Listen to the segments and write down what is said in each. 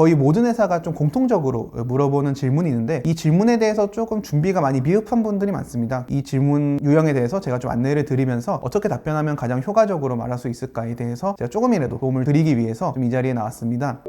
거의 모든 회사가 좀 공통적으로 물어보는 질문이 있는데 이 질문에 대해서 조금 준비가 많이 미흡한 분들이 많습니다. 이 질문 유형에 대해서 제가 좀 안내를 드리면서 어떻게 답변하면 가장 효과적으로 말할 수 있을까에 대해서 제가 조금이라도 도움을 드리기 위해서 좀이 자리에 나왔습니다.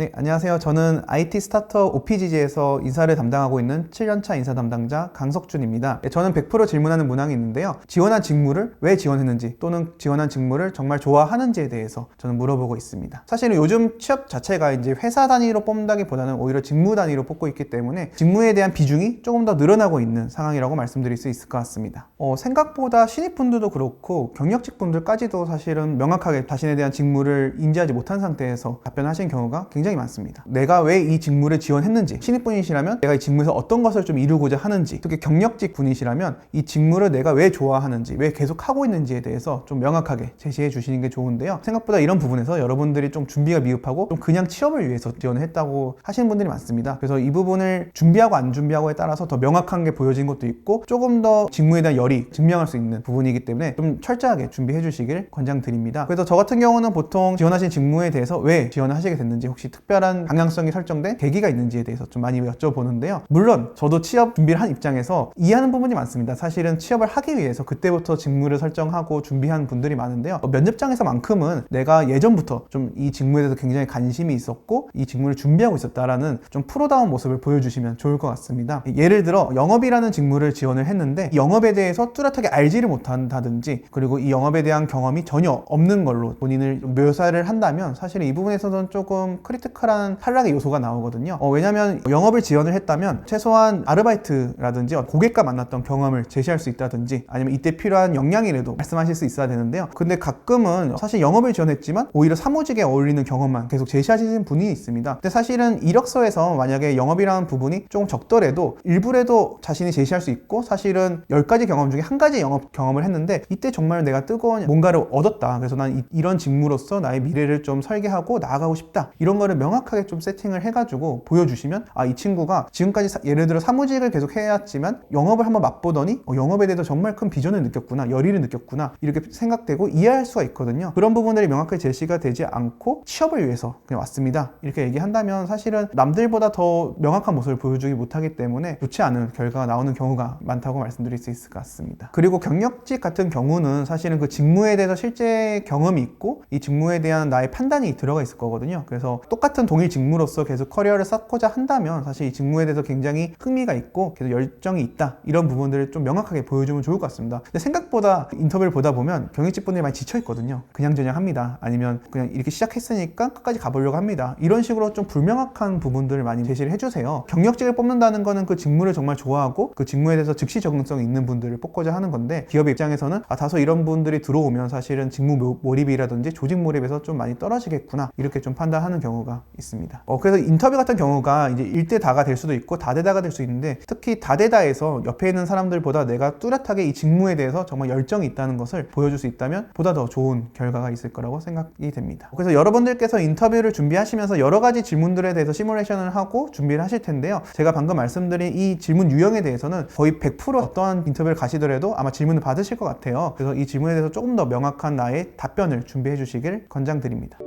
네, 안녕하세요. 저는 IT 스타트업 OPGG에서 인사를 담당하고 있는 7년차 인사 담당자 강석준입니다. 네, 저는 100% 질문하는 문항이 있는데요. 지원한 직무를 왜 지원했는지 또는 지원한 직무를 정말 좋아하는지에 대해서 저는 물어보고 있습니다. 사실은 요즘 취업 자체가 이제 회사 단위로 뽑는다기보다는 오히려 직무 단위로 뽑고 있기 때문에 직무에 대한 비중이 조금 더 늘어나고 있는 상황이라고 말씀드릴 수 있을 것 같습니다. 어, 생각보다 신입분들도 그렇고 경력직 분들까지도 사실은 명확하게 자신에 대한 직무를 인지하지 못한 상태에서 답변하신 경우가 굉장히 많습니다. 내가 왜 이 직무를 지원했는지 신입분이시라면 내가 이 직무에서 어떤 것을 좀 이루고자 하는지 특히 경력직 분이시라면 이 직무를 내가 왜 좋아하는지 왜 계속 하고 있는지에 대해서 좀 명확하게 제시해 주시는 게 좋은데요. 생각보다 이런 부분에서 여러분들이 좀 준비가 미흡하고 좀 그냥 취업을 위해서 지원을 했다고 하시는 분들이 많습니다. 그래서 이 부분을 준비하고 안 준비하고에 따라서 더 명확한 게 보여진 것도 있고 조금 더 직무에 대한 열이 증명할 수 있는 부분이기 때문에 좀 철저하게 준비해 주시길 권장드립니다. 그래서 저 같은 경우는 보통 지원하신 직무에 대해서 왜 지원을 하시게 됐는지 혹시 특별한 방향성이 설정된 계기가 있는지에 대해서 좀 많이 여쭤보는데요. 물론 저도 취업 준비를 한 입장에서 이해하는 부분이 많습니다. 사실은 취업을 하기 위해서 그때부터 직무를 설정하고 준비한 분들이 많은데요. 어, 면접장에서만큼은 내가 예전부터 좀 이 직무에 대해서 굉장히 관심이 있었고 이 직무를 준비하고 있었다라는 좀 프로다운 모습을 보여주시면 좋을 것 같습니다. 예를 들어 영업이라는 직무를 지원을 했는데 이 영업에 대해서 뚜렷하게 알지를 못한다든지 그리고 이 영업에 대한 경험이 전혀 없는 걸로 본인을 묘사를 한다면 사실 이 부분에서는 조금 크리 티컬한 탈락의 요소가 나오거든요. 어, 왜냐하면 영업을 지원을 했다면 최소한 아르바이트라든지 고객과 만났던 경험을 제시할 수 있다든지 아니면 이때 필요한 역량이라도 말씀하실 수 있어야 되는데요. 근데 가끔은 사실 영업을 지원했지만 오히려 사무직에 어울리는 경험만 계속 제시하시는 분이 있습니다. 근데 사실은 이력서에서 만약에 영업이라는 부분이 조금 적더라도 일부라도 자신이 제시할 수 있고 사실은 10가지 경험 중에 한 가지 영업 경험을 했는데 이때 정말 내가 뜨거운 뭔가를 얻었다. 그래서 난 이, 런 직무로서 나의 미래를 좀 설계하고 나아가고 싶다. 이런 거를 명확하게 좀 세팅을 해가지고 보여주시면 아 이 친구가 지금까지 사- 예를 들어 사무직을 계속 해왔지만 영업을 한번 맛보더니 어, 영업에 대해서 정말 큰 비전을 느꼈구나 열의를 느꼈구나 이렇게 생각되고 이해할 수가 있거든요. 그런 부분들이 명확하게 제시가 되지 않고 취업을 위해서 그냥 왔습니다. 이렇게 얘기한다면 사실은 남들보다 더 명확한 모습을 보여주기 못하기 때문에 좋지 않은 결과가 나오는 경우가 많다고 말씀드릴 수 있을 것 같습니다. 그리고 경력직 같은 경우는 사실은 그 직무에 대해서 실제 경험이 있고 이 직무에 대한 나의 판단이 들어가 있을 거거든요. 그래서 똑 같은 동일 직무로서 계속 커리어를 쌓고자 한다면 사실 이 직무에 대해서 굉장히 흥미가 있고 계속 열정이 있다 이런 부분들을 좀 명확하게 보여주면 좋을 것 같습니다. 근데 생각보다 인터뷰를 보다 보면 경력직 분들이 많이 지쳐 있거든요. 그냥 저냥 합니다. 아니면 그냥 이렇게 시작했으니까 끝까지 가보려고 합니다. 이런 식으로 좀 불명확한 부분들을 많이 제시를 해주세요. 경력직을 뽑는다는 거는 그 직무를 정말 좋아하고 그 직무에 대해서 즉시 적응성이 있는 분들을 뽑고자 하는 건데 기업 입장에서는 아 다소 이런 분들이 들어오면 사실은 직무 모- 몰입이라든지 조직 몰입에서 좀 많이 떨어지겠구나 이렇게 좀 판단하는 경우가 있습니다. 어, 그래서 인터뷰 같은 경우가 이제 일대다가 될 수도 있고 다대다가 될 수 있는데 특히 다대다에서 옆에 있는 사람들보다 내가 뚜렷하게 이 직무에 대해서 정말 열정이 있다는 것을 보여줄 수 있다면 보다 더 좋은 결과가 있을 거라고 생각이 됩니다. 그래서 여러분들께서 인터뷰를 준비하시면서 여러 가지 질문들에 대해서 시뮬레이션을 하고 준비를 하실 텐데요. 제가 방금 말씀드린 이 질문 유형에 대해서는 거의 100% 어떠한 인터뷰를 가시더라도 아마 질문을 받으실 것 같아요. 그래서 이 질문에 대해서 조금 더 명확한 나의 답변을 준비해 주시길 권장드립니다.